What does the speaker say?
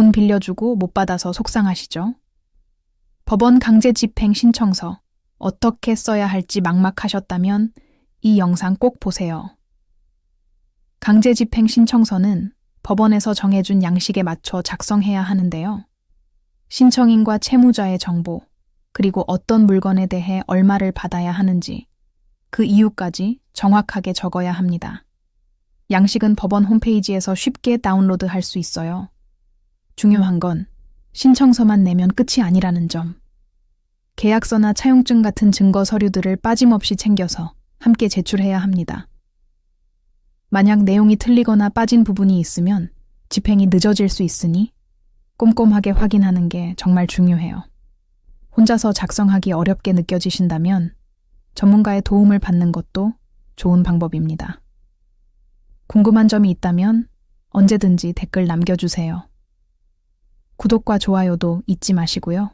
돈 빌려주고 못 받아서 속상하시죠? 법원 강제 집행 신청서 어떻게 써야 할지 막막하셨다면 이 영상 꼭 보세요. 강제 집행 신청서는 법원에서 정해준 양식에 맞춰 작성해야 하는데요. 신청인과 채무자의 정보, 그리고 어떤 물건에 대해 얼마를 받아야 하는지, 그 이유까지 정확하게 적어야 합니다. 양식은 법원 홈페이지에서 쉽게 다운로드 할 수 있어요. 중요한 건 신청서만 내면 끝이 아니라는 점. 계약서나 차용증 같은 증거 서류들을 빠짐없이 챙겨서 함께 제출해야 합니다. 만약 내용이 틀리거나 빠진 부분이 있으면 집행이 늦어질 수 있으니 꼼꼼하게 확인하는 게 정말 중요해요. 혼자서 작성하기 어렵게 느껴지신다면 전문가의 도움을 받는 것도 좋은 방법입니다. 궁금한 점이 있다면 언제든지 댓글 남겨주세요. 구독과 좋아요도 잊지 마시고요.